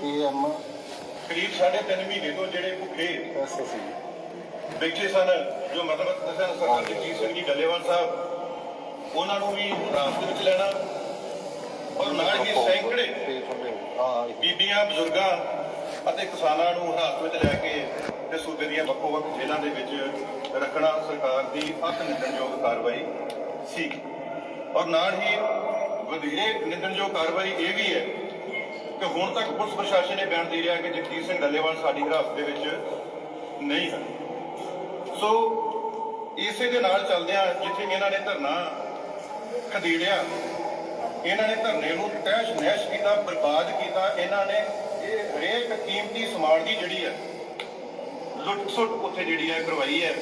ਕੇ M ਕਰੀਬ ਸਾਢੇ ਤਿੰਨ ਮਹੀਨੇ ਤੋਂ ਜਿਹੜੇ ਭੁੱਖੇ ਐਸ ਸੀ ਬੈਠੇ ਸਨ ਜੋ ਮਤਲਬ ਦੱਸਿਆ ਸਰਦਾਰ ਜਗਜੀਤ ਸਿੰਘ ਜੀ ਡੱਲੇਵਾਲ ਸਾਹਿਬ ਉਹਨਾਂ ਨੂੰ ਵੀ ਰਾਸਤੇ ਵਿੱਚ ਲੈਣਾ। ਔਰ ਨਾਲ ਹੀ ਸੈਂਕੜੇ ਬੀਬੀਆਂ ਬਜ਼ੁਰਗਾਂ ਅਤੇ ਕਿਸਾਨਾਂ ਨੂੰ ਹਿਰਾਸਤ ਵਿੱਚ ਲੈ ਕੇ ਤੇ ਸੂਬੇ ਦੀਆਂ ਵੱਖੋ ਵੱਖ ਜੇਲ੍ਹਾਂ ਦੇ ਵਿੱਚ ਰੱਖਣਾ ਸਰਕਾਰ ਦੀ ਅਤ ਨਿੰਦਣਯੋਗ ਕਾਰਵਾਈ ਸੀ। ਔਰ ਨਾਲ ਹੀ ਵਧੇਰੇ ਨਿੰਦਣਯੋਗ ਕਾਰਵਾਈ ਇਹ ਵੀ ਹੈ ਕਿ ਹੁਣ ਤੱਕ ਪੁਲਿਸ ਪ੍ਰਸ਼ਾਸਨ ਇਹ ਬਿਆਨ ਦੇ ਰਿਹਾ ਕਿ ਜਗਜੀਤ ਸਿੰਘ ਡੱਲੇਵਾਲ ਸਾਡੀ ਹਿਰਾਸਤ ਦੇ ਵਿੱਚ ਨਹੀਂ ਹੈ ਸੋ ਇਸੇ ਦੇ ਨਾਲ ਚੱਲਦਿਆਂ ਜਿੱਥੇ ਇਹਨਾਂ ਨੇ ਧਰਨਾ ਖਦੇੜਿਆ, ਇਹਨਾਂ ਨੇ ਧਰਨੇ ਨੂੰ ਤਹਿਸ਼ ਨਹਿਸ਼ ਕੀਤਾ, ਬਰਬਾਦ ਕੀਤਾ, ਇਹਨਾਂ ਨੇ ਇਹ ਹਰੇਕ ਕੀਮਤੀ ਸਮਾਨ ਦੀ ਜਿਹੜੀ ਹੈ ਲੁੱਟ ਸੁੱਟ ਉੱਥੇ ਜਿਹੜੀ ਹੈ ਕਰਵਾਈ ਹੈ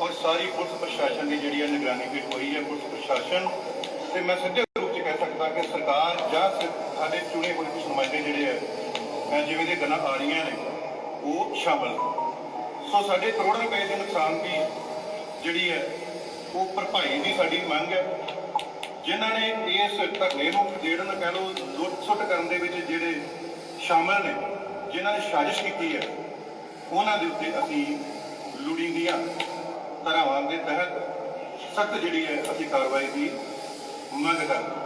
ਔਰ ਸਾਰੀ ਪੁਲਿਸ ਪ੍ਰਸ਼ਾਸਨ ਦੀ ਜਿਹੜੀ ਹੈ ਨਿਗਰਾਨੀ ਵੀ ਹੋਈ ਹੈ। ਪੁਲਿਸ ਪ੍ਰਸ਼ਾਸਨ ਤੇ ਮੈਂ ਸਿੱਧੇ ਰੂਪ ਕਿ ਸਰਕਾਰ ਜਾਂ ਸ- ਸਾਡੇ ਚੁਣੇ ਹੋਏ ਕੁਝ ਨੁਮਾਇੰਦੇ ਜਿਹੜੇ ਹੈ ਜਿਵੇਂ ਦੇ ਗੱਲਾਂ ਆ ਰਹੀਆਂ ਨੇ, ਉਹ ਸ਼ਾਮਲ ਸੋ ਸਾਡੇ ਕਰੋੜ ਰੁਪਏ ਦੇ ਨੁਕਸਾਨ ਦੀ ਜਿਹੜੀ ਹੈ, ਉਹ ਭਰਪਾਈ ਦੀ ਸਾਡੀ ਮੰਗ ਹੈ ਜਿਨ੍ਹਾਂ ਨੇ ਇਸ ਧਰਨੇ ਨੂੰ ਖਦੇੜਨ, ਕਹਿ ਲਓ ਲੁੱਟ ਸੁੱਟ ਕਰਨ ਦੇ ਵਿੱਚ ਜਿਹੜੇ ਸ਼ਾਮਲ ਨੇ, ਜਿਨ੍ਹਾਂ ਨੇ ਸਾਜ਼ਿਸ਼ ਕੀਤੀ ਹੈ, ਉਹਨਾਂ ਦੇ ਉੱਤੇ ਅਸੀਂ ਲੋੜੀਂਦੀਆਂ ਧਾਰਾਵਾਂ ਦੇ ਤਹਿਤ ਸਖਤ ਜਿਹੜੀ ਹੈ, ਅਸੀਂ ਕਾਰਵਾਈ ਦੀ ਮੰਗ ਕਰਦੇ ਹਾਂ।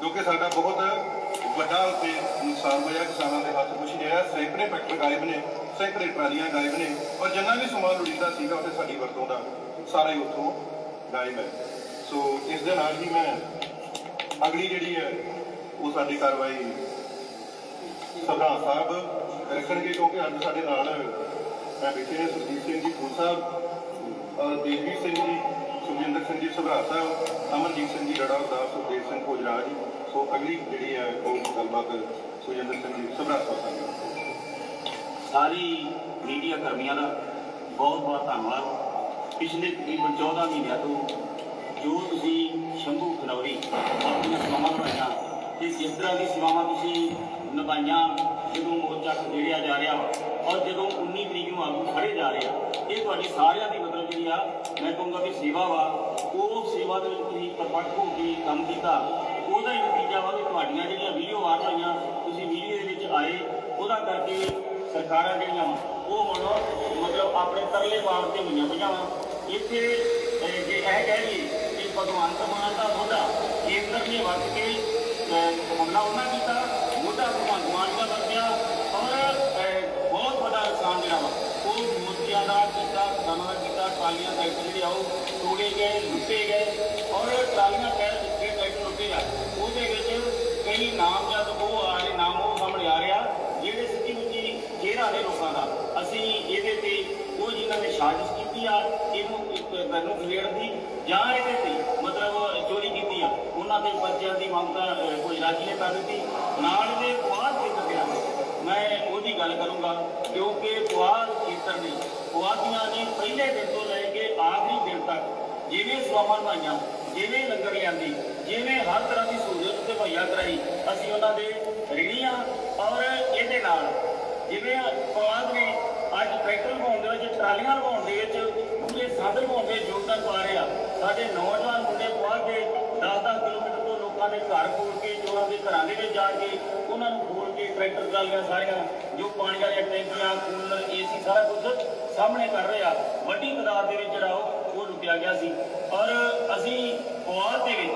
ਕਿਉਂਕਿ ਸਾਡਾ ਬਹੁਤ ਵੱਡਾ ਉੱਤੇ ਨੁਕਸਾਨ ਹੋਇਆ ਕਿਸਾਨਾਂ ਦੇ ਹੱਥ ਕੁਛ ਨਹੀਂ ਸੈਂਕੜੇ ਟਰੈਕਟਰ ਗਾਇਬ ਨੇ, ਸੈਂਕੜੇ ਟਰਾਲੀਆਂ ਗਾਇਬ ਨੇ ਔਰ ਜਿੰਨਾ ਵੀ ਸਮਾਨ ਲੋੜੀਂਦਾ ਸੀਗਾ ਉੱਥੇ ਸਾਡੀ ਵਰਤੋਂ ਦਾ ਸਾਰਾ ਹੀ ਉੱਥੋਂ ਗਾਇਬ ਹੈ। ਸੋ ਇਸ ਦੇ ਨਾਲ ਹੀ ਮੈਂ ਅਗਲੀ ਜਿਹੜੀ ਹੈ, ਉਹ ਸਾਡੀ ਕਾਰਵਾਈ ਸਰਦਾਰ ਸਾਹਿਬ ਰੱਖਣਗੇ ਕਿਉਂਕਿ ਅੱਜ ਸਾਡੇ ਨਾਲ ਮੈਂ ਬੈਠੇ ਨੇ ਸੁਰਜੀਤ ਸਿੰਘ ਜੀ, ਖੂਨ ਸਾਹਿਬ, ਅਹ ਦੇਵੀ ਸਿੰਘ ਜੀ ਸੁਖਜਿੰਦਰ ਸਿੰਘ ਜੀ, ਸੁਭਰਾ ਸਾਹਿਬ, ਅਮਨਜੀਤ ਸਿੰਘ ਜੀ ਲੜਾ ਦਾ ਸੁਖਦੇਵ ਸਿੰਘ ਕੋਜਰਾ ਜੀ। ਸੋ ਅਗਲੀ ਜਿਹੜੀ ਹੈ, ਉਹ ਗੱਲਬਾਤ ਸੁਖਜਿੰਦਰ ਸਿੰਘ ਜੀ, ਸੁਭਰਾ ਸਾਹਿਬ ਸੰਗ ਸਾਰੀ ਮੀਡੀਆ ਕਰਮੀਆਂ ਦਾ ਬਹੁਤ ਬਹੁਤ ਧੰਨਵਾਦ। ਪਿਛਲੇ ਤਕਰੀਬਨ 14 ਮਹੀਨਿਆਂ ਤੋਂ ਜੋ ਤੁਸੀਂ ਸ਼ੰਭੂ ਖਨੌਰੀ ਆਪਣੀਆਂ ਸੇਵਾਵਾਂ ਨਿਭਾਈਆਂ ਤੇ ਜਿਸ ਤਰ੍ਹਾਂ ਦੀ ਸੇਵਾਵਾਂ ਤੁਸੀਂ ਨਿਭਾਈਆਂ, ਜਦੋਂ ਮੋਰਚਾ ਖੇੜਿਆ ਜਾ ਰਿਹਾ ਔਰ ਜਦੋਂ 19 ਤਰੀਕ ਨੂੰ ਆਗੂ ਖੜੇ ਜਾ ਰਿਹਾ ਇਹ ਤੁਹਾਡੀ ਸਾਰਿਆਂ ਦੀ ਜਿਹੜੀ ਆ, ਮੈਂ ਕਹੂੰਗਾ ਕਿ ਸੇਵਾ ਵਾ, ਉਹ ਸੇਵਾ ਦੇ ਵਿੱਚ ਤੁਸੀਂ ਪਰਪੱਕ ਹੋ ਕੇ ਕੰਮ ਕੀਤਾ। ਉਹਦਾ ਹੀ ਨਤੀਜਾ ਵਾ ਕਿ ਤੁਹਾਡੀਆਂ ਜਿਹੜੀਆਂ ਵੀਡੀਓ ਵਾਰ ਹੋਈਆਂ ਤੁਸੀਂ ਵੀਡੀਓ ਦੇ ਵਿੱਚ ਆਏ, ਉਹਦਾ ਕਰਕੇ ਸਰਕਾਰਾਂ ਜਿਹੜੀਆਂ ਵਾ, ਉਹ ਹੁਣ ਮਤਲਬ ਆਪਣੇ ਤਰਲੇ ਮਾਰ ਤੇ ਹੋਈਆਂ ਪਈਆਂ ਵਾ। ਇੱਥੇ ਜੇ ਇਹ ਕਹਿ ਲਈਏ ਕਿ ਭਗਵੰਤ ਮਾਨ ਦਾ ਮੋਢਾ ਕੇਂਦਰ ਨੇ ਵਰਤ ਕੇ ਹਮਲਾ ਉਹਨਾਂ ਕੀਤਾ, ਮੋਢਾ ਭਗਵੰਤ ਮਾਨ ਦਾ ਵਰਤਿਆ ਔਰ ਬਹੁਤ ਵੱਡਾ ਨੁਕਸਾਨ ਜਿਹੜਾ ਵਾ, ਉਹ ਮੋਤੀਆਂ ਦਾ ਕੀਤਾ ਕੀਤਾ, ਟਰਾਲੀਆਂ ਟਰੈਕਟਰ ਜਿਹੜੇ ਆ ਉਹ ਤੋੜੇ ਗਏ, ਲੁੱਟੇ ਗਏ ਔਰ ਟਰਾਲੀਆਂ ਕਹਿ ਦਿੱਤੇ ਟਰੈਕਟਰ ਲੁੱਟੇ ਆ ਉਹਦੇ ਵਿੱਚ ਕਈ ਨਾਮ ਜਦ ਉਹ ਆ ਰਹੇ, ਨਾਮ ਉਹ ਸਾਹਮਣੇ ਆ ਰਿਹਾ, ਜਿਹੜੇ ਸੱਚੀ ਮੁੱਚੀ ਚਿਹਰਾ ਨੇ ਲੋਕਾਂ ਦਾ। ਅਸੀਂ ਇਹਦੇ ਤੇ ਉਹ ਜਿਨ੍ਹਾਂ ਨੇ ਸਾਜ਼ਿਸ਼ ਕੀਤੀ ਆ, ਇਹਨੂੰ ਇੱਕ ਗੱਲ ਨੂੰ ਦੀ ਜਾਂ ਇਹਦੇ ਤੇ ਮਤਲਬ ਚੋਰੀ ਕੀਤੀ ਆ। ਉਹਨਾਂ ਦੇ ਬੱਚਿਆਂ ਦੀ ਮੰਗ ਤਾਂ ਕੋਈ ਰਾਜੀ ਨੇ ਕਰ ਦਿੱਤੀ। ਨਾਲ ਦੇ ਬਾਅਦ ਦੇ ਕੱਢਿਆ ਮੈਂ ਉਹਦੀ ਗੱਲ ਕਰੂੰਗਾ, ਕਿਉਂਕਿ ਪੁਆਧ ਖੇਤਰ ਨੇ ਪੁਆਧੀਆਂ ਨੇ ਪਹਿਲੇ ਦਿਨ ਤੋਂ ਲੈ ਕੇ ਆਖਰੀ ਦਿਨ ਤੱਕ ਜਿਵੇਂ ਸਵਾਮਾਂ ਨਿਭਾਈਆਂ ਜਿਵੇਂ ਲੰਗਰ ਲਿਆਂਦੀ, ਜਿਵੇਂ ਹਰ ਤਰ੍ਹਾਂ ਦੀ ਸਹੂਲਤ ਤੇ ਮੁਹੱਈਆ ਕਰਾਈ, ਅਸੀਂ ਉਹਨਾਂ ਦੇ ਰਿਣੀਆਂ ਔਰ ਇਹਦੇ ਨਾਲ ਜਿਵੇਂ ਪੁਆਧ ਨੇ ਅੱਜ ਟਰੈਕਟਰ ਲਗਾਉਣ ਦੇ ਵਿੱਚ, ਟਰਾਲੀਆਂ ਲਗਾਉਣ ਦੇ ਵਿੱਚ, ਪੂਰੇ ਸਾਧਨ ਲਗਾਉਣ ਦੇ ਯੋਗਦਾਨ ਪਾ ਰਿਹਾ। ਸਾਡੇ ਨੌਜਵਾਨ ਮੁੰਡੇ ਪੁਆਧ ਦੇ 10-10 ਕਿਲੋਮੀਟਰ ਤੋਂ ਲੋਕਾਂ ਦੇ ਘਰ ਖੋਲ ਕੇ ਚੋਰਾਂ ਦੇ ਘਰਾਂ ਦੇ ਵਿੱਚ ਜਾ ਕੇ ਉਹਨਾਂ ਨੂੰ ਖੋਲ ਕੇ ਟਰੈਕਟਰ ਟਰਾਲੀਆਂ ਸਾਰੀਆਂ ਜੋ ਪਾਣੀ ਵਾਲੀਆਂ ਟੈਂਕੀਆਂ ਕੂਲਰ ਏਸੀ ਸਾਰਾ ਕੁਝ ਸਾਹਮਣੇ ਕਰ ਰਹੇ ਆ। ਵੱਡੀ ਤਾਦਾਦ ਦੇ ਵਿੱਚ ਜਿਹੜਾ ਉਹ ਲੁੱਟਿਆ ਗਿਆ ਸੀ। ਔਰ ਅਸੀਂ ਪੁਆਧ ਦੇ ਵਿੱਚ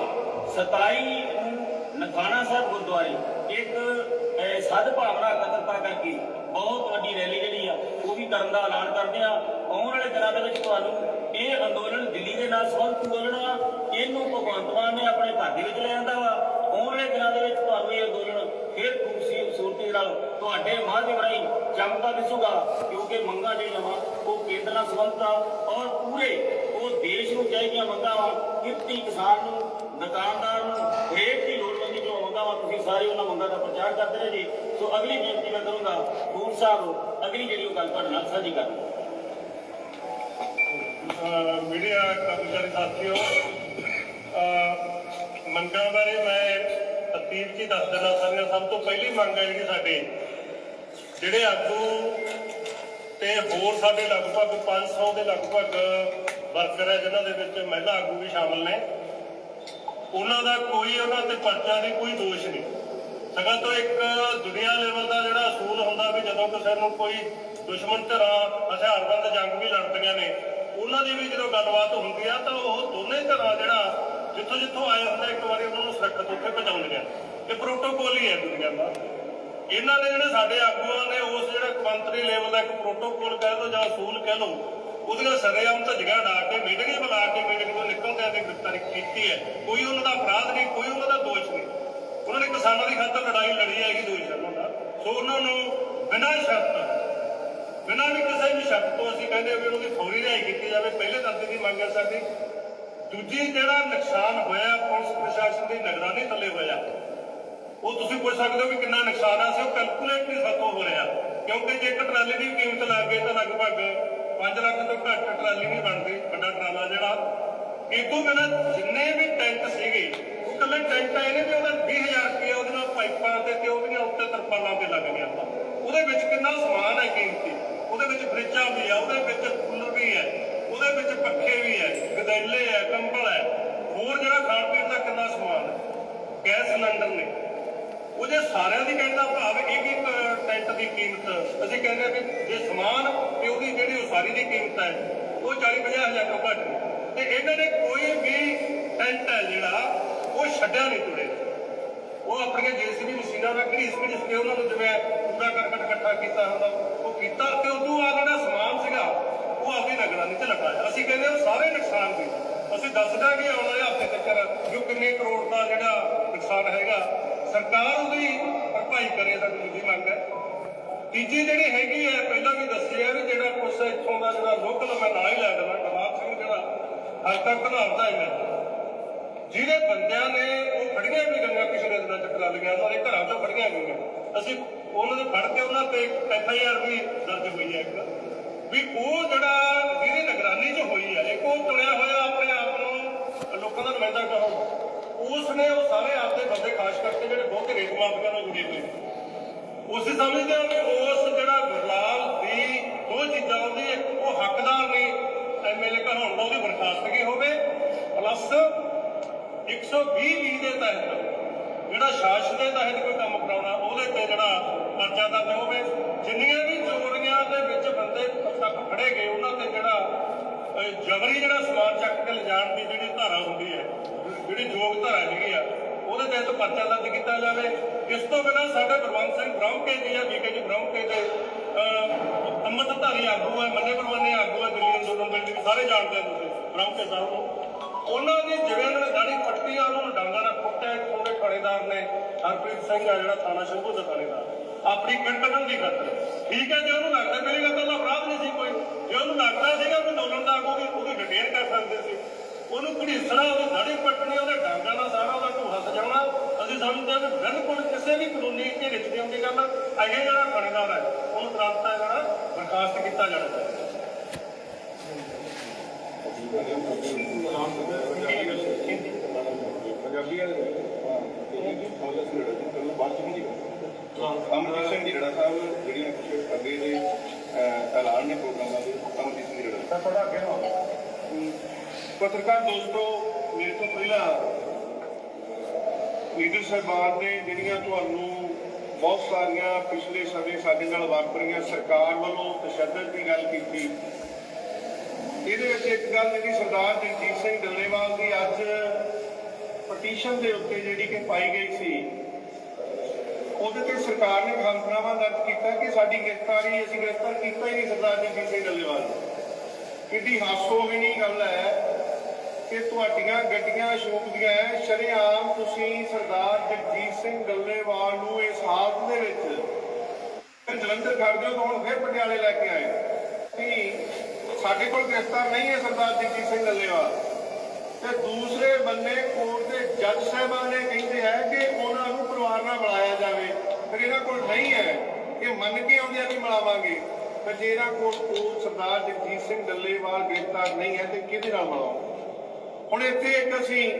27 ਨੂੰ ਨਥਾਣਾ ਸਾਹਿਬ ਗੁਰਦੁਆਰੇ ਇੱਕ ਅਹ, ਸਦ ਭਾਵਨਾ ਇਕੱਤਰਤਾ ਕਰਕੇ ਬਹੁਤ ਵੱਡੀ ਰੈਲੀ ਜਿਹੜੀ ਆ ਉਹ ਵੀ ਕਰਨ ਦਾ ਐਲਾਨ ਕਰਦੇ ਆ। ਆਉਣ ਵਾਲੇ ਦਿਨਾਂ ਦੇ ਵਿੱਚ ਤੁਹਾਨੂੰ ਇਹ ਅੰਦੋਲਨ ਦਿੱਲੀ ਦੇ ਨਾਲ ਸੰਬੰਧਿਤ ਅੰਦੋਲਨ ਆ ਇਹਨੂੰ ਭਗਵੰਤ ਮਾਨ ਨੇ ਆਪਣੇ ਘਰ ਦੇ ਵਿੱਚ ਲੈ ਆਂਦਾ ਵਾ। ਆਉਣ ਵਾਲੇ ਦਿਨਾਂ ਦੇ ਵਿੱਚ ਤੁਹਾਨੂੰ ਇਹ ਅੰਦੋਲਨ ਫਿਰ ਖੂਬਸੂਰਤੀ ਸੂਰਤੀ ਨਾਲ ਤੁਹਾਡੇ ਮਾਧਿਅਮ ਰਾਹੀਂ ਚਮਕਦਾ ਦਿਸੂਗਾ, ਕਿਉਂਕਿ ਮੰਗਾਂ ਜਿਹੜੀਆਂ ਵਾ, ਉਹ ਕੇਂਦਰ ਨਾਲ ਸੰਬੰਧਿਤ ਆ ਔਰ ਪੂਰੇ ਉਹ ਦੇਸ਼ ਨੂੰ ਚਾਹੀਦੀਆਂ ਮੰਗਾਂ ਵਾ, ਕਿਰਤੀ ਕਿਸਾਨ ਨੂੰ, ਦੁਕਾਨਦਾਰ ਨੂੰ, ਹਰੇਕ ਦੀ ਲੋੜਵੰਦੀ ਜੋ ਮੰਗਾਂ ਵਾ, ਤੁਸੀਂ ਸਾਰੇ ਉਹਨਾਂ ਮੰਗਾਂ ਦਾ ਪ੍ਰਚਾਰ ਕਰਦੇ ਰਹੇ ਜੀ। ਸੋ ਅਗਲੀ ਬੇਨਤੀ ਮੈਂ ਕਰੂੰਗਾ ਖੂਨ ਸਾਹਿਬ ਅਗਲੀ ਜਿਹੜੀ ਉਹ ਗੱਲ ਤੁਹਾਡੇ ਨਾਲ ਸਾਂਝੀ ਕਰਨੀ। ਮੀਡੀਆ ਕਰਮਚਾਰੀ ਸਾਥੀਓ ਮੰਗਾਂ ਬਾਰੇ ਮੈਂ ਤਫਤੀਸ਼ ਕੀ ਦੱਸ ਦੇਣਾ, ਸਾਰੀਆਂ ਸਭ ਤੋਂ ਪਹਿਲੀ ਮੰਗ ਹੈ ਜਿਹੜੀ ਸਾਡੀ। ਜਿਹੜੇ ਆਗੂ ਤੇ ਹੋਰ ਸਾਡੇ ਲਗਭਗ 500 ਦੇ ਲਗਭਗ ਵਰਕਰ ਹੈ, ਜਿਨ੍ਹਾਂ ਦੇ ਵਿੱਚ ਮਹਿਲਾ ਆਗੂ ਵੀ ਸ਼ਾਮਲ ਨੇ, ਉਹਨਾਂ ਦਾ ਕੋਈ ਉਹਨਾਂ ਤੇ ਪਰਚਾ ਨਹੀਂ, ਕੋਈ ਦੋਸ਼ ਨਹੀਂ। ਸਗੋਂ ਤੋਂ ਇੱਕ ਦੁਨੀਆ ਲੈਵਲ ਦਾ ਜਿਹੜਾ ਅਸੂਲ ਹੁੰਦਾ ਵੀ ਜਦੋਂ ਕਿਸੇ ਨੂੰ ਕੋਈ ਦੁਸ਼ਮਣ ਧਿਰਾਂ, ਹਥਿਆਰਬੰਦ ਜੰਗ ਵੀ ਲੜਦੀਆਂ ਨੇ, ਉਹਨਾਂ ਦੀ ਵੀ ਜਦੋਂ ਗੱਲਬਾਤ ਹੁੰਦੀ ਆ, ਤਾਂ ਉਹ ਦੋਨੇ ਧਿਰਾਂ ਜਿਹੜਾ ਜਿੱਥੋਂ ਜਿੱਥੋਂ ਆਏ ਹੁੰਦਾ ਇੱਕ ਵਾਰੀ ਉਹਨਾਂ ਨੂੰ ਸੁਰੱਖਿਅਤ ਉੱਥੇ ਪਹੁੰਚਾਉਂਦੀਆਂ ਇਹ ਪ੍ਰੋਟੋਕੋਲ ਹੀ ਹੈ ਦੁਨੀਆ ਦਾ। ਇਹਨਾਂ ਨੇ ਜਿਹੜੇ ਸਾਡੇ ਆਗੂਆਂ ਨੇ, ਉਸ ਜਿਹੜਾ ਮੰਤਰੀ ਲੈਵਲ ਦਾ ਇੱਕ ਪ੍ਰੋਟੋਕੋਲ ਕਹਿ ਲਓ ਜਾਂ ਅਸੂਲ ਕਹਿ ਲਓ ਉਹਦੀਆਂ ਸਰੇਆਮ ਧੱਜੀਆਂ ਡਾ ਕੇ ਮੀਟਿੰਗਾਂ ਬੁਲਾ ਕੇ ਮੀਟਿੰਗ ਤੋਂ ਨਿਕਲ ਕੇ ਗ੍ਰਿਫਤਾਰੀ ਕੀਤੀ ਹੈ। ਕੋਈ ਉਹਨਾਂ ਦਾ ਅਪਰਾਧ ਨਹੀਂ, ਕੋਈ ਉਹਨਾਂ ਦਾ ਦੋਸ਼ ਨਹੀਂ। ਉਹਨਾਂ ਨੇ ਕਿਸਾਨਾਂ ਦੀ ਖਾਤਰ ਲੜਾਈ ਲੜੀ ਹੈ ਇਹ ਦੋਸ਼ ਉਹਨਾਂ ਦਾ ਸੋ ਉਹਨਾਂ ਨੂੰ ਬਿਨਾਂ ਸ਼ਰਤ, ਬਿਨਾਂ ਵੀ ਕਿਸੇ ਵੀ ਸ਼ਰਤ ਤੋਂ ਅਸੀਂ ਕਹਿੰਦੇ ਵੀ ਉਹਦੀ ਫੌਰੀ ਰਿਹਾਈ ਕੀਤੀ ਜਾਵੇ। ਪਹਿਲੇ ਦਰਜੇ ਦੀ ਮੰਗ ਹੈ ਸਾਡੀ। ਦੂਜੀ ਜਿਹੜਾ ਨੁਕਸਾਨ ਹੋਇਆ, ਪੁਲਿਸ ਪ੍ਰਸ਼ਾਸਨ ਦੀ ਨਿਗਰਾਨੀ ਥੱਲੇ ਹੋਇਆ, ਉਹ ਤੁਸੀਂ ਪੁੱਛ ਸਕਦੇ ਹੋ ਵੀ ਕਿੰਨਾ ਨੁਕਸਾਨ ਆ ਸੀ ਉਹ ਕੈਲਕੂਲੇਟ ਨਹੀਂ ਸਾਤੋਂ ਹੋ ਰਿਹਾ, ਕਿਉਂਕਿ ਜੇ ਇੱਕ ਟਰਾਲੀ ਦੀ ਕੀਮਤ ਲੱਗ ਗਈ ਤਾਂ ਲਗਭਗ 5 ਲੱਖ ਤੋਂ ਘੱਟ ਟਰਾਲੀ ਨਹੀਂ ਬਣਦੀ, ਵੱਡਾ ਟਰਾਲਾ ਜਿਹੜਾ। ਇਹ ਤੋਂ ਬਿਨਾਂ ਜਿੰਨੇ ਵੀ ਟੈਂਟ ਸੀਗੇ, ਉਹ ਕੱਲੇ ਟੈਂਟ ਆਏ ਨੇ ਵੀ ਉਹਦਾ 20000 ਰੁਪਏ ਉਹਦੇ ਨਾਲ ਪਾਈਪਾਂ ਤੇ ਤੇ ਉਹਦੀਆਂ ਉੱਤੇ ਤਰਪਾਲਾਂ ਤੇ ਲੱਗ ਗਿਆ ਤਾਂ ਉਹਦੇ ਵਿੱਚ ਕਿੰਨਾ ਸਮਾਨ ਹੈ ਕੀਮਤੀ? ਉਹਦੇ ਵਿੱਚ ਫਰਿੱਜਾਂ ਵੀ ਆ, ਉਹਦੇ ਵਿੱਚ ਕੂਲਰ ਵੀ ਹੈ। ਉਹਦੇ ਵਿੱਚ ਪੱਖੇ ਵੀ ਹੈ, ਗਦੈਲੇ ਹੈ, ਕੰਬਲ ਹੈ। ਹੋਰ ਜਿਹੜਾ ਖਾਣ ਪੀਣ ਦਾ ਕਿੰਨਾ ਸਮਾਨ ਹੈ? ਗੈਸ ਸਿਲੰਡਰ ਨੇ। ਉਹਦੇ ਸਾਰਿਆਂ ਦੀ ਕਹਿਣ ਭਾਵ ਇੱਕ ਇੱਕ ਟੈਂਟ ਦੀ ਕੀਮਤ, ਅਸੀਂ ਕਹਿੰਦੇ ਵੀ ਜੇ ਸਮਾਨ ਤੇ ਉਹਦੀ ਜਿਹੜੀ ਉਸਾਰੀ ਦੀ ਕੀਮਤ ਹੈ, ਉਹ 40 50 ਹਜ਼ਾਰ ਤੋਂ ਘੱਟ ਤੇ ਇਹਨਾਂ ਨੇ ਕੋਈ ਵੀ ਟੈਂਟ ਹੈ ਜਿਹੜਾ, ਉਹ ਛੱਡਿਆ ਨਹੀਂ ਤੁਰੇ। ਉਹ ਆਪਣੀਆਂ ਜੀਸੀਬੀ ਮਸ਼ੀਨਾਂ ਨਾਲ ਘੜੀਸ ਘੜੀਸ ਕੇ ਉਹਨਾਂ ਨੂੰ ਜਿਵੇਂ ਪੂਰਾ ਕਰਕਟ ਇਕੱਠਾ ਕੀਤਾ ਹੁੰਦਾ, ਉਹ ਕੀਤਾ ਤੇ ਉਦੋਂ ਆ ਜਿਹੜਾ ਸਮਾਨ ਸੀਗਾ ਉਹ ਆਪਣੀ ਨਿਗਰਾਨੀ ਤੇ ਲਗਾਇਆ ਅਸੀਂ ਕਹਿੰਦੇ ਉਹ ਸਾਰੇ ਨੁਕਸਾਨ ਦੀ ਅਸੀਂ ਦੱਸ ਦਾਂਗੇ ਆਉਣ ਵਾਲੇ ਹਫ਼ਤੇ ਤੱਕ ਜੋ ਕਿੰਨੇ ਕਰੋੜ ਦਾ ਜਿਹੜਾ ਨੁਕਸਾਨ ਹੈਗਾ, ਸਰਕਾਰ ਉਹਦੀ ਭਰਪਾਈ ਕਰੇ ਸਾਡੀ ਦੂਜੀ ਮੰਗ ਹੈ। ਤੀਜੀ ਜਿਹੜੀ ਹੈਗੀ ਹੈ, ਪਹਿਲਾਂ ਵੀ ਦੱਸਿਆ ਵੀ ਜਿਹੜਾ ਕੁਛ ਇੱਥੋਂ ਦਾ ਜਿਹੜਾ ਲੋਕਲ ਮੈਂ ਨਾਂ ਹੀ ਲੈ ਦੇਵਾਂ ਗਵਾਬ ਸਿੰਘ ਜਿਹੜਾ ਅੱਜ ਤੱਕ ਘਨਾਉਦਾ ਹੈ ਜਿਹੜੇ ਬੰਦਿਆਂ ਨੇ ਉਹ ਫੜੀਆਂ ਵੀ ਗਈਆਂ ਪਿਛਲੇ ਦਿਨਾਂ ਚ ਟਰਾਲੀਆਂ ਉਹਨਾਂ ਦੇ ਘਰਾਂ ਚੋਂ ਫੜੀਆਂ ਗਈਆਂ। ਅਸੀਂ ਉਹਨਾਂ ਦੇ ਫੜ ਕੇ ਉਹਨਾਂ ਤੇ ਐਫ ਆਈ ਆਰ ਵੀ ਦਰਜ ਹੋਈ ਹੈ ਇੱਕ। ਵੀ ਉਹ ਜਿਹੜਾ ਜਿਹਦੀ ਨਿਗਰਾਨੀ ਚ ਹੋਈ ਹੈ, ਇੱਕ ਉਹ ਚੁਣਿਆ ਹੋਇਆ ਆਪਣੇ ਆਪ ਨੂੰ, ਲੋਕਾਂ ਦਾ ਨੁਮਾਇੰਦਾ ਕਹੋ ਉਸ ਨੇ ਉਹ ਸਾਰੇ ਆਪਦੇ ਬੰਦੇ ਖਾਸ ਕਰਕੇ ਜਿਹੜੇ ਬਹੁਤ ਰੇਤ ਮਾਫੀਆ ਨਾਲ ਜੁੜੇ ਹੋਏ ਨੇ। ਉਸੇ ਸਮਝਦੇ ਹੋ ਕਿ ਉਸ ਜਿਹੜਾ ਗੁਰਲਾਲ ਦੀ ਦੋ ਚੀਜ਼ਾਂ ਉਹਦੀ ਇੱਕ ਉਹ ਹੱਕਦਾਰ ਨੇ ਐਮਐਲਏ ਕਹਾਉਣ ਦਾ ਉਹਦੀ ਬਰਖਾਸਤਗੀ ਹੋਵੇ, ਪਲੱਸ 120 ਬੀ ਦੇ ਤਹਿਤ ਜਿਹੜਾ ਸ਼ਾਸਨ ਦੇ ਤਹਿਤ ਕੋਈ ਕੰਮ ਕਰਾਉਣਾ। ਉਹਦੇ ਤੇ ਜਿਹੜਾ ਪਰਚਾ ਦਰਜ ਹੋਵੇ। ਜਿੰਨੀਆਂ ਵੀ ਚੋਰੀਆਂ ਦੇ ਵਿੱਚ ਬੰਦੇ ਤੱਕ ਫੜੇ ਗਏ, ਉਹਨਾਂ ਤੇ ਜਿਹੜਾ ਜਬਰੀ ਜਿਹੜਾ ਸਮਾਨ ਚੱਕ ਕੇ ਲਿਜਾਣ ਦੀ ਜਿਹੜੀ ਧਾਰਾ ਹੁੰਦੀ ਹੈ, ਜਿਹੜੀ ਯੋਗ ਧਾਰਾ ਹੈਗੀ ਆ, ਉਹਦੇ ਤਹਿਤ ਪਰਚਾ ਦਰਜ ਕੀਤਾ ਜਾਵੇ। ਇਸ ਤੋਂ ਬਿਨਾਂ ਸਾਡੇ ਬਲਵੰਤ ਸਿੰਘ ਬ੍ਰਾਹਮਕੇ ਜੀ ਆ ਵੀਕੇ ਜੀ ਬ੍ਰਾਹਮਕੇ ਦੇ ਅੰਮ੍ਰਿਤਧਾਰੀ ਆਗੂ ਹੈ ਮੰਨੇ ਪਰਵਾਨੇ ਆਗੂ ਹੈ ਦਿੱਲੀ ਅੰਦੋਲਨ ਦੇ ਸਾਰੇ ਜਾਣਦੇ ਹੋ ਤੁਸੀਂ ਬ੍ਰਹਮਕੇ ਸਾਹਿਬ ਨੂੰ। ਉਹਨਾਂ ਦੀ ਜਿਵੇਂ ਉਹਨਾਂ ਨੇ ਦਾੜੀ ਪੱਟੀ ਆ, ਉਹਨਾਂ ਡਾਂਗਾ ਨਾਲ ਕੁੱਟਿਆ ਇੱਥੋਂ ਥਾਣੇਦਾਰ ਨੇ, ਹਰਪ੍ਰੀਤ ਸਿੰਘ ਆ, ਜਿਹੜਾ ਥਾਣਾ ਸ਼ੰਭੂ ਦਾ ਥਾਣੇਦਾਰ। ਆਪਣੀ ਕੰਟਰੋਲ ਦੀ ਖਾਤਰ। ਠੀਕ ਹੈ, ਜੇ ਉਹਨੂੰ ਲੱਗਦਾ ਮੇਰੀ ਗੱਲ ਤਾਂ ਅਪਰਾਧ ਨਹੀਂ ਸੀ ਕੋਈ। ਜੇ ਉਹਨੂੰ ਲੱਗਦਾ ਸੀਗਾ ਵੀ ਅੰਦੋਲਨ ਦਾ ਆਗੂ ਉਹਦੀ ਡਿਟੇਲ ਕਰ ਸਕਦੇ ਸੀ। ਉਹਨੂੰ ਘੜੀਸਣਾ ਉਹਦੀ ਦਾੜੀ ਪੱਟਣੀ, ਉਹਦੇ ਡਾਂਗਾ ਨਾਲ ਸਾਰਾ ਉਹਦਾ ਢੂਹਾ ਸਜਾਉਣਾ। ਅਸੀਂ ਸਮਝਦੇ ਹਾਂ ਬਿਲਕੁਲ ਕਿਸੇ ਵੀ ਕਾਨੂੰਨੀ ਘੇਰੇ 'ਚ ਨਹੀਂ ਆਉਂਦੀ ਗੱਲ। ਇਹ ਜਿਹੜਾ ਥਾਣੇਦਾਰ ਹੈ, ਉਹਨੂੰ ਤੁਰੰਤ ਹੈ ਜਿਹੜਾ ਬਰਖਾਸਤ ਕੀਤਾ ਜਾਣਾ ਚਾਹੀਦਾ। ਅਮਰਜੀਤ ਸਿੰਘ ਜੀ ਸਾਹਿਬ ਜਿਹੜੀਆਂ ਕੁਝ ਅੱਗੇ ਦੇ ਐਲਾਨ ਨੇ ਪ੍ਰੋਗਰਾਮਾਂ ਦੇ ਅਮਰਜੀਤ ਸਿੰਘ ਜੀ ਰੜਾ ਥੋੜਾ ਅੱਗੇ ਹੋ ਪੱਤਰਕਾਰ ਦੋਸਤੋ, ਮੇਰੇ ਤੋਂ ਪਹਿਲਾਂ ਲੀਡਰ ਸਾਹਿਬਾਨ ਨੇ ਜਿਹੜੀਆਂ ਤੁਹਾਨੂੰ ਬਹੁਤ ਸਾਰੀਆਂ ਪਿਛਲੇ ਸਮੇਂ ਸਾਡੇ ਨਾਲ ਵਾਪਰੀਆਂ ਸਰਕਾਰ ਵੱਲੋਂ ਤਸ਼ੱਦਦ ਦੀ ਗੱਲ ਕੀਤੀ ਇਹਦੇ ਵਿੱਚ ਇੱਕ ਗੱਲ ਜਿਹੜੀ ਸਰਦਾਰ ਜਗਜੀਤ ਸਿੰਘ ਡੱਲੇਵਾਲ ਦੀ ਅੱਜ ਪਟੀਸ਼ਨ ਦੇ ਉੱਤੇ ਜਿਹੜੀ ਕਿ ਪਾਈ ਗਈ ਸੀ, ਉਹਦੇ ਤੇ ਸਰਕਾਰ ਨੇ ਖਾਮਖਾਨਾ ਦਰਜ ਕੀਤਾ ਕਿ ਸਾਡੀ ਗ੍ਰਿਫਤਾਰੀ ਅਸੀਂ ਗ੍ਰਿਫਤਾਰ ਕੀਤਾ ਹੀ ਨਹੀਂ ਸਰਦਾਰ ਜਗਜੀਤ ਸਿੰਘ ਡੱਲੇਵਾਲ ਨੂੰ। ਕਿੰਨੀ ਹਾਸੋਹੀਣੀ ਗੱਲ ਹੈ ਕਿ ਤੁਹਾਡੀਆਂ ਗੱਡੀਆਂ ਅਸ਼ੋਕ ਦੀਆਂ ਹੈ, ਸ਼ਰੇਆਮ ਤੁਸੀਂ ਸਰਦਾਰ ਜਗਜੀਤ ਸਿੰਘ ਡੱਲੇਵਾਲ ਨੂੰ ਇਸ ਹਾਲਤ ਦੇ ਵਿੱਚ ਜਲੰਧਰ ਕਰਦੇ ਹੋ ਤਾਂ ਹੁਣ ਫਿਰ ਪਟਿਆਲੇ ਲੈ ਕੇ ਆਏ। ਕਿ ਸਾਡੇ ਕੋਲ ਗ੍ਰਿਫਤਾਰ ਨਹੀਂ ਹੈ ਸਰਦਾਰ ਜਗਜੀਤ ਸਿੰਘ ਡੱਲੇਵਾਲ ਤੇ ਦੂਸਰੇ ਬੰਨੇ ਕੋਰਟ ਦੇ ਜੱਜ ਸਾਹਿਬਾਨ ਨੇ ਕਹਿੰਦੇ ਹੈ ਕਿ ਉਹਨਾਂ ਨੂੰ ਪਰਿਵਾਰ ਨਾਲ ਮਿਲਾਇਆ ਜਾਵੇ। ਫਿਰ ਇਹਨਾਂ ਕੋਲ ਨਹੀਂ ਹੈ ਇਹ ਮੰਨ ਕੇ ਆਉਂਦੇ ਆ ਵੀ ਮਿਲਾਵਾਂਗੇ। ਪਰ ਜੇ ਇਹਨਾਂ ਕੋਲ ਕੋਲ ਸਰਦਾਰ ਜਗਜੀਤ ਸਿੰਘ ਡੱਲੇਵਾਲ ਗ੍ਰਿਫਤਾਰ ਨਹੀਂ ਹੈ, ਤੇ ਕਿਹਦੇ ਨਾਲ ਮਿਲਾਓ? ਹੁਣ ਇੱਥੇ ਇੱਕ ਅਸੀਂ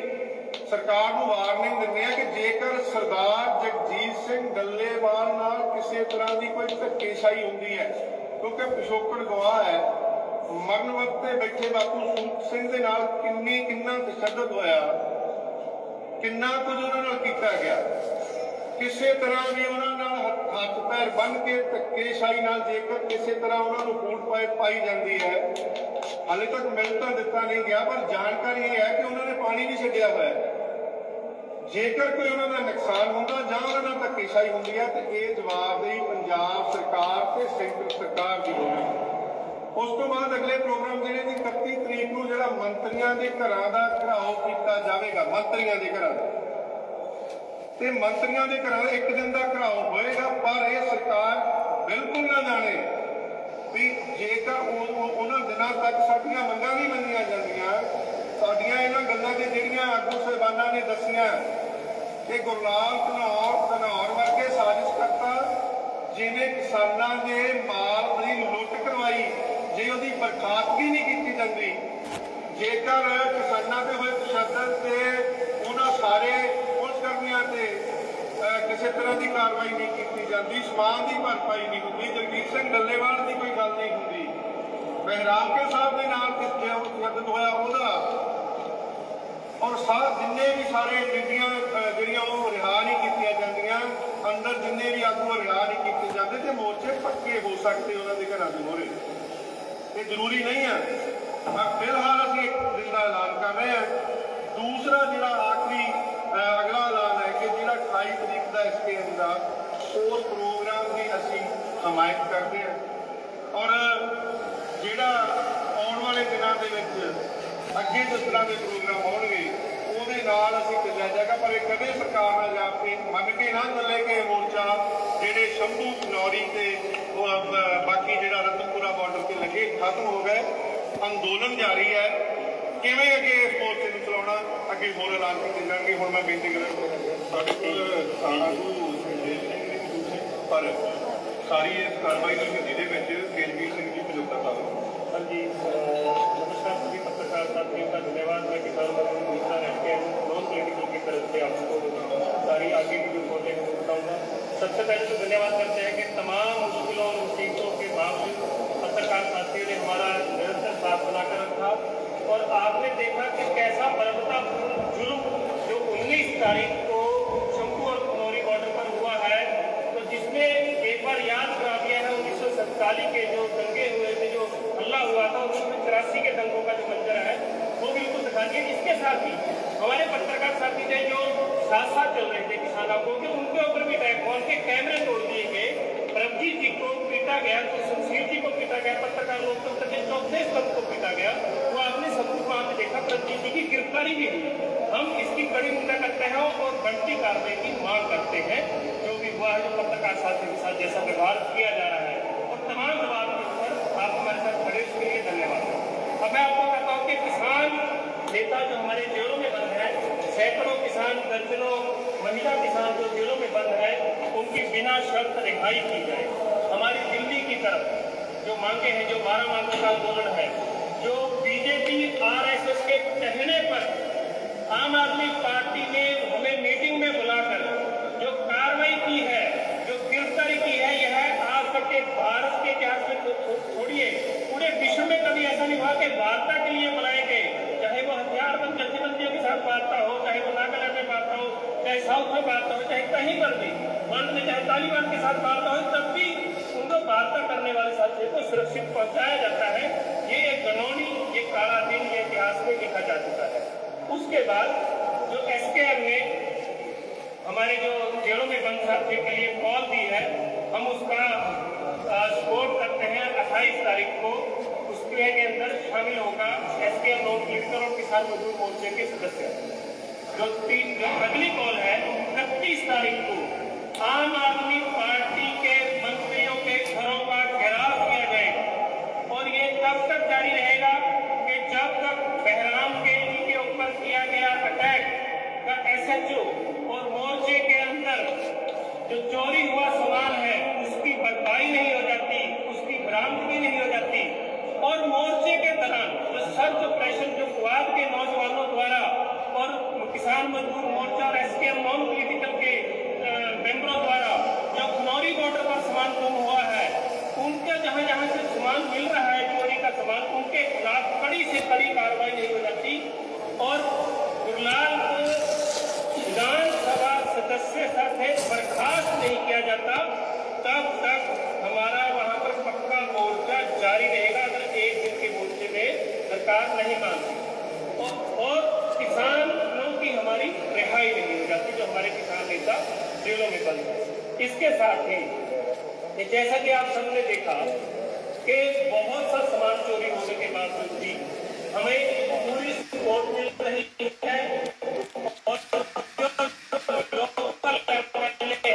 ਸਰਕਾਰ ਨੂੰ ਵਾਰਨਿੰਗ ਦਿੰਦੇ ਆ ਕਿ ਜੇਕਰ ਸਰਦਾਰ ਜਗਜੀਤ ਸਿੰਘ ਡੱਲੇਵਾਲ ਨਾਲ ਕਿਸੇ ਤਰ੍ਹਾਂ ਦੀ ਕੋਈ ਧੱਕੇਸ਼ਾਹੀ ਹੁੰਦੀ ਹੈ, ਕਿਉਂਕਿ ਪਿਛੋਕੜ ਗਵਾਹ ਹੈ ਮਰਨ ਵਕਤ ਤੇ ਬੈਠੇ ਬਾਪੂ ਸੂਤ ਸਿੰਘ ਦੇ ਨਾਲ ਕਿੰਨੀ ਕਿੰਨਾ ਤਸ਼ੱਦਦ ਹੋਇਆ, ਕਿੰਨਾ ਕੁਝ ਉਹਨਾਂ ਨਾਲ ਕੀਤਾ ਗਿਆ। ਕਿਸੇ ਤਰ੍ਹਾਂ ਵੀ ਉਹਨਾਂ ਨਾਲ ਹੱਥ ਪੈਰ ਬੰਨ ਕੇ ਧੱਕੇਸ਼ਾਹੀ ਨਾਲ ਜੇਕਰ ਕਿਸੇ ਤਰ੍ਹਾਂ ਉਹਨਾਂ ਨੂੰ ਫੂਡ ਪਾਈ ਪਾਈ ਜਾਂਦੀ ਹੈ, ਹਾਲੇ ਤੱਕ ਮਿਲ ਤਾਂ ਦਿੱਤਾ ਨਹੀਂ ਗਿਆ, ਪਰ ਜਾਣਕਾਰੀ ਇਹ ਹੈ ਕਿ ਉਹਨਾਂ ਨੇ ਪਾਣੀ ਨਹੀਂ ਛੱਡਿਆ ਹੋਇਆ ਜੇਕਰ ਕੋਈ ਉਹਨਾਂ ਦਾ ਨੁਕਸਾਨ ਹੁੰਦਾ ਜਾਂ ਉਹਨਾਂ ਨਾਲ ਧੱਕੇਸ਼ਾਹੀ ਹੁੰਦੀ ਹੈ, ਤੇ ਇਹ ਜਵਾਬਦੇਹੀ ਪੰਜਾਬ ਸਰਕਾਰ ਤੇ ਸੈਂਟਰ ਸਰਕਾਰ ਦੀ ਹੋਵੇਗੀ। ਉਸ ਤੋਂ ਬਾਅਦ ਅਗਲੇ ਪ੍ਰੋਗਰਾਮ ਜਿਹੜੇ ਨੇ 31 ਤਰੀਕ ਨੂੰ ਜਿਹੜਾ ਮੰਤਰੀਆਂ ਦੇ ਘਰਾਂ ਦਾ ਘਰਾਓ ਕੀਤਾ ਜਾਵੇਗਾ, ਮੰਤਰੀਆਂ ਦੇ ਘਰਾਂ ਦਾ। ਤੇ ਮੰਤਰੀਆਂ ਦੇ ਘਰਾਂ ਦਾ ਇੱਕ ਦਿਨ ਦਾ ਘਰਾਓ ਹੋਏਗਾ, ਪਰ ਇਹ ਸਰਕਾਰ ਬਿਲਕੁਲ ਨਾ ਜਾਣੇ ਵੀ ਜੇਕਰ ਉਹਨਾਂ ਦਿਨਾਂ ਤੱਕ ਸਾਡੀਆਂ ਮੰਗਾਂ ਨਹੀਂ ਮੰਨੀਆਂ ਜਾਂਦੀਆਂ, ਸਾਡੀਆਂ ਇਹਨਾਂ ਗੱਲਾਂ ਦੇ ਜਿਹੜੀਆਂ ਆਗੂ ਸਾਹਿਬਾਨਾਂ ਨੇ ਦੱਸੀਆਂ, ਕਿ ਗੁਰਲਾਲ ਧਨੌਰ ਧਨੌਰ ਵਰਗੇ ਸਾਜ਼ਿਸ਼ਕਰਤਾ ਜਿਹਨੇ ਕਿਸਾਨਾਂ ਦੇ ਮਾਲ ਦੀ ਲੁੱਟ ਕਰਵਾਈ ਜੇ ਉਹਦੀ ਬਰਖਾਸਤਗੀ ਨਹੀਂ ਕੀਤੀ ਜਾਂਦੀ, ਜੇਕਰ ਕਿਸਾਨਾਂ ਤੇ ਹੋਏ ਤਸ਼ੱਦਦ ਤੇ ਉਹਨਾਂ ਸਾਰੇ ਪੁਲਿਸ ਕਰਮੀਆਂ ਤੇ ਕਿਸੇ ਤਰ੍ਹਾਂ ਦੀ ਕਾਰਵਾਈ ਨਹੀਂ ਕੀਤੀ ਜਾਂਦੀ, ਸਮਾਨ ਦੀ ਭਰਪਾਈ ਨਹੀਂ ਹੁੰਦੀ ਜਗਦੀਪ ਸਿੰਘ ਡੱਲੇਵਾਲ ਦੀ ਕੋਈ ਗੱਲ ਨਹੀਂ ਹੁੰਦੀ। ਬਹਿਰਾਮਕੇ ਸਾਹਿਬ ਦੇ ਨਾਲ ਕਿੱਥੇ ਤਸ਼ੱਦਦ ਹੋਇਆ ਉਹਦਾ, ਔਰ ਸਾਰ ਜਿੰਨੇ ਵੀ ਸਾਰੇ ਬੀਬੀਆਂ ਜਿਹੜੀਆਂ ਉਹ ਰਿਹਾ ਨਹੀਂ ਕੀਤੀਆਂ ਜਾਂਦੀਆਂ, ਅੰਦਰ ਜਿੰਨੇ ਵੀ ਆਗੂ ਰਿਹਾ ਨਹੀਂ ਕੀਤੇ ਜਾਂਦੇ, ਤੇ ਮੋਰਚੇ ਪੱਕੇ ਹੋ ਸਕਦੇ ਉਹਨਾਂ ਦੇ ਘਰਾਂ ਦੇ ਮੋਹਰੇ। ਇਹ ਜ਼ਰੂਰੀ ਨਹੀਂ ਹੈ। ਪਰ ਫਿਲਹਾਲ ਅਸੀਂ ਇੱਕ ਦਿਨ ਦਾ ਐਲਾਨ ਕਰ ਰਹੇ ਹਾਂ। ਦੂਸਰਾ ਜਿਹੜਾ ਆਖਰੀ ਅਗਲਾ ਐਲਾਨ ਹੈ ਕਿ ਜਿਹੜਾ 28 ਤਰੀਕ ਦਾ ਐਸਕੇਐਮ ਦਾ, ਉਸ ਪ੍ਰੋਗਰਾਮ ਦੀ ਅਸੀਂ ਹਮਾਇਤ ਕਰਦੇ ਹਾਂ। ਔਰ, ਜਿਹੜਾ ਆਉਣ ਵਾਲੇ ਦਿਨਾਂ ਦੇ ਵਿੱਚ ਅੱਗੇ ਜਿਸ ਤਰ੍ਹਾਂ ਦੇ ਪ੍ਰੋਗਰਾਮ ਆਉਣਗੇ ਉਹਦੇ ਨਾਲ ਅਸੀਂ ਚੱਲਿਆ ਜਾਏਗਾ। ਪਰ ਇਹ ਕਦੇ ਸਰਕਾਰ ਨਾਲ ਜਾ ਕੇ ਮੰਨ ਕੇ ਨਾ ਚੱਲੇ ਕਿ ਸ਼ੰਭੂ ਨੌਰੀ ਤੇ ਉਹ, ਅਹ, ਬਾਕੀ ਜਿਹੜਾ ਰਤਨਪੁਰਾ ਬਾਰਡਰ ਤੇ ਲੱਗੇ ਖਤਮ ਹੋ ਗਏ ਅੰਦੋਲਨ ਜਾਰੀ ਹੈ ਕਿਵੇਂ ਅੱਗੇ ਇਸ ਮੋਰਚੇ ਨੂੰ ਚਲਾਉਣਾ ਅੱਗੇ ਹੋਰ ਐਲਾਨ ਕੀਤੇ ਜਾਣਗੇ ਹੁਣ ਮੈਂ ਬੇਨਤੀ ਕਰਾਂ ਸਾਡੇ ਕੋਲ ਆਗੂ ਸੁਖਦੇਵ ਸਿੰਘ ਜੀ ਮੌਜੂਦ ਨੇ ਪਰ ਸਾਰੀ ਇਸ ਕਾਰਵਾਈ ਦੀ ਹਿੰਦੀ ਦੇ ਵਿੱਚ ਤੇਜਵੀਰ ਸਿੰਘ ਜੀ ਮੌਜੂਦਾ ਸਾਹਿਬ हाँ जी अ, नमस्कार सभी पत्रकार साथियों का धन्यवाद मैं किसान मजदूर मिश्रा एसके नॉन पॉलिटिकल की तरफ से आपको सारी आगे की रिपोर्टें बताऊंगा सबसे पहले तो धन्यवाद करते हैं कि तमाम मुश्किलों और मुसीबतों के बावजूद पत्रकार साथियों ने हमारा निरंतर साथ बनाकर रखा। और आपने देखा कि कैसा बर्बरतापूर्ण जुल्म जो 19 तारीख को शंभू और खनौरी बॉर्डर पर हुआ है तो जिसमें एक बार याद करा दिया है, उन्नीस सौ सैंतालीस के जो दंगे हुए थे, जो हल्ला हुआ था, उन्नीस सौ तिरासी के दंगों का जो मंजर है, वो बिल्कुल दिखा दिया। इसके साथ ही हमारे पत्रकार साथी थे जो साथ साथ चल रहे थे किसानों को कि उनके ऊपर भी अटैक हुआ उनके कैमरे तोड़ दिए गए। प्रभजीत जी को पीटा गया तो शमशीर जी को पीटा गया, पत्रकार लोकतंत्र के चौथे स्तंभ को पीटा गया। वो आपने सबको वहाँ पे देखा प्रभजीत जी की गिरफ्तारी भी हुई। हम इसकी कड़ी निंदा करते हैं और बढ़ती कार्रवाई की मांग करते हैं, जो भी हुआ है, जो पत्रकार साथियों के साथ जैसा व्यवहार किया जा रहा है। और तमाम जवाब के ऊपर आप हमारे साथ खड़े उसके लिए धन्यवाद। अब मैं आपको कहता हूँ कि किसान नेता जो हमारे जेलों में बंद है, सैकड़ों किसान, दर्जनों महिला किसान जो जेलों में बंद है उनकी बिना शर्त रिहाई की जाए। हमारी दिल्ली की तरफ़ जो मांगे हैं, जो बारह मांगों का आंदोलन है, जो बीजेपी, आरएसएस के कहने पर आम आदमी पार्टी ने हमें मीटिंग में बुलाकर जो कार्रवाई की है, जो गिरफ्तारी की है, यह आज तक के भारत के इतिहास में तो छोड़िए। पूरे विश्व में कभी ऐसा नहीं हुआ कि वार्ता के लिए बुलाए गए। चाहे वो हथियारबंद जथेबंदियों के साथ वार्ता हो, चाहे वो नागालैंड में वार्ता हो, चाहे साउथ में वार्ता हो, चाहे कहीं पर भी। वर्ल्ड में चाहे तालिबान के साथ वार्ता हो, तब भी उनको वार्ता करने वाले साथियों को सुरक्षित पहुँचाया जाता है। ये एक गनौनी ये काला दिन, ये इतिहास में लिखा जा चुका है। उसके बाद जो एसकेएम ने हमारे जो जेलों में बंद साथियों के लिए कॉल दी है, हम उसका सपोर्ट करते हैं 28 तारीख को। उस उसके के अंदर शामिल होगा एसकेएम नॉन पॉलिटिकल और किसान मजदूर मोर्चे के सदस्य। जो तीन, जो अगली कॉल है इकतीस तारीख को आम आदमी पार्टी के मंत्रियों के घरों का घेराव किया जाए और ये तब तक जारी रहेगा कि जब तक बहराम के के ऊपर किया गया अटैक का एसएचओ और मोर्चे के अंदर जो चोरी हुआ से सर से बर्खास्त नहीं किया जाता। तब तक हमारा वहाँ पर पक्का मोर्चा जारी रहेगा अगर एक दिन के मोर्चे में सरकार नहीं मानती। और, और किसानों की हमारी रिहाई नहीं हो जाती जो हमारे किसान नेता जेलों में बंद है। इसके साथ ही जैसा कि आप सबने देखा कि बहुत सा सामान चोरी होने के बावजूद भी हमें पूरी सपोर्ट मिल रही Thank you.